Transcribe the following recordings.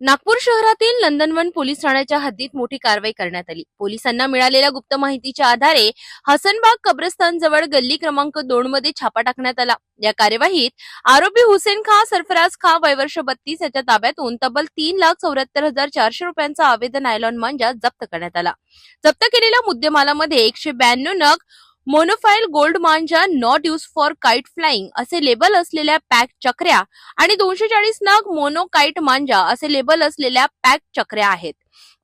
नागपूर शहरातील नंदनवन पोलीस ठाण्याच्या हद्दीत मोठी कारवाई करण्यात आली. पोलिसांना मिळालेल्या गुप्त माहितीच्या आधारे हसनबाग कब्रस्तान जवळ गल्ली क्रमांक दोन मध्ये छापा टाकण्यात आला. या कार्यवाहीत आरोपी हुसेन खां सरफराज खा वयवर्ष बत्तीस याच्या ताब्यातून तब्बल तीन लाख चौऱ्याहत्तर हजार चारशे रुपयांचा आवेदन आयलॉन मांजा जप्त करण्यात आला. जप्त केलेल्या मुद्देमालामध्ये एकशे ब्याण्णव नग monofil gold manja not use for kite flying असे लेबल असलेल्या पॅक चक्र्या आणि दोनशे चाळीस नग मोनोकाईट मांजा असे लेबल असलेल्या पॅक चक्र्या आहेत.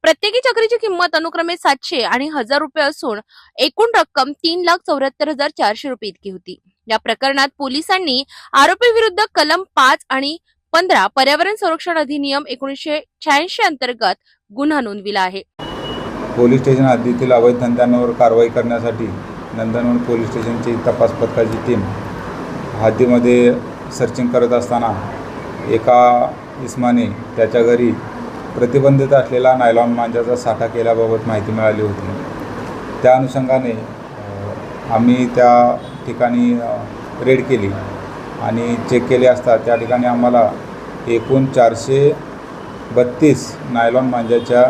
प्रत्येकी चक्रीची किंमत अनुक्रमे सातशे आणि हजार रुपये असून एकूण रक्कम तीन लाख चौऱ्याहत्तर हजार चारशे रुपये इतकी होती. या प्रकरणात पोलिसांनी आरोपी विरुद्ध कलम पाच आणि पंधरा पर्यावरण संरक्षण अधिनियम एकोणीसशे शहाऐंशी अंतर्गत गुन्हा नोंदविला आहे. पोलीस स्टेशन हद्दीतील अवैध धंद्यांवर कारवाई करण्यासाठी नंदनवन पोलीस स्टेशनची तपास पथकाची टीम हद्दीमध्ये सर्चिंग करत असताना एका इस्माने त्याच्या घरी प्रतिबंधित असलेला नायलॉन मांजाचा साठा केल्याबाबत माहिती मिळाली होती. त्या अनुषंगाने आम्ही त्या ठिकाणी रेड केली आणि चेक केले असता त्या ठिकाणी आम्हाला एकूण चारशे बत्तीस नायलॉन मांजाच्या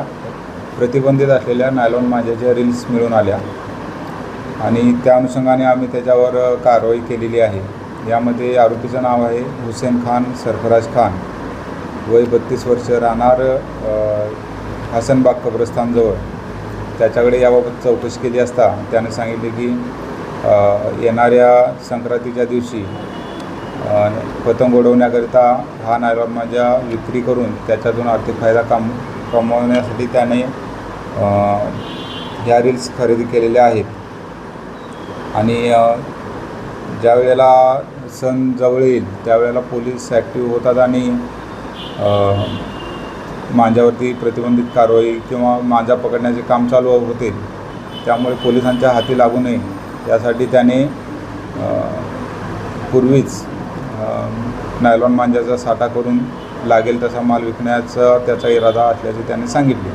प्रतिबंधित असलेल्या नायलॉन मांजाच्या रील्स मिळून आल्या. आणि त्या अनुषंगाने आम्ही त्याच्यावर कारवाई केलेली आहे. यामध्ये आरोपीचं नाव आहे हुसेन खान सरफराज खान. वय बत्तीस वर्ष राहणार हसनबाग कब्रस्थानजवळ. त्याच्याकडे याबाबत चौकशी केली असता त्याने सांगितले की येणाऱ्या संक्रांतीच्या दिवशी पतंग उडवण्याकरिता हा नायलॉन माझ्या विक्री करून त्याच्यातून आर्थिक फायदा काम कमवण्यासाठी त्याने ह्या रील्स खरेदी केलेल्या आहेत. आणि ज्यावेळेला ज्या वेळेला सण जवळ येईल त्यावेळेला पोलीस ॲक्टिव्ह होतात आणि माझ्यावरती मांजावरती प्रतिबंधित कारवाई किंवा मांजा पकडण्याचे काम चालू होते त्यामुळे पोलिसांच्या हाती लागू नये यासाठी त्याने पूर्वीच नायलॉन मांजाचा साठा करून लागेल तसा माल विकण्याचा त्याचा इरादा असल्याचे त्याने सांगितले.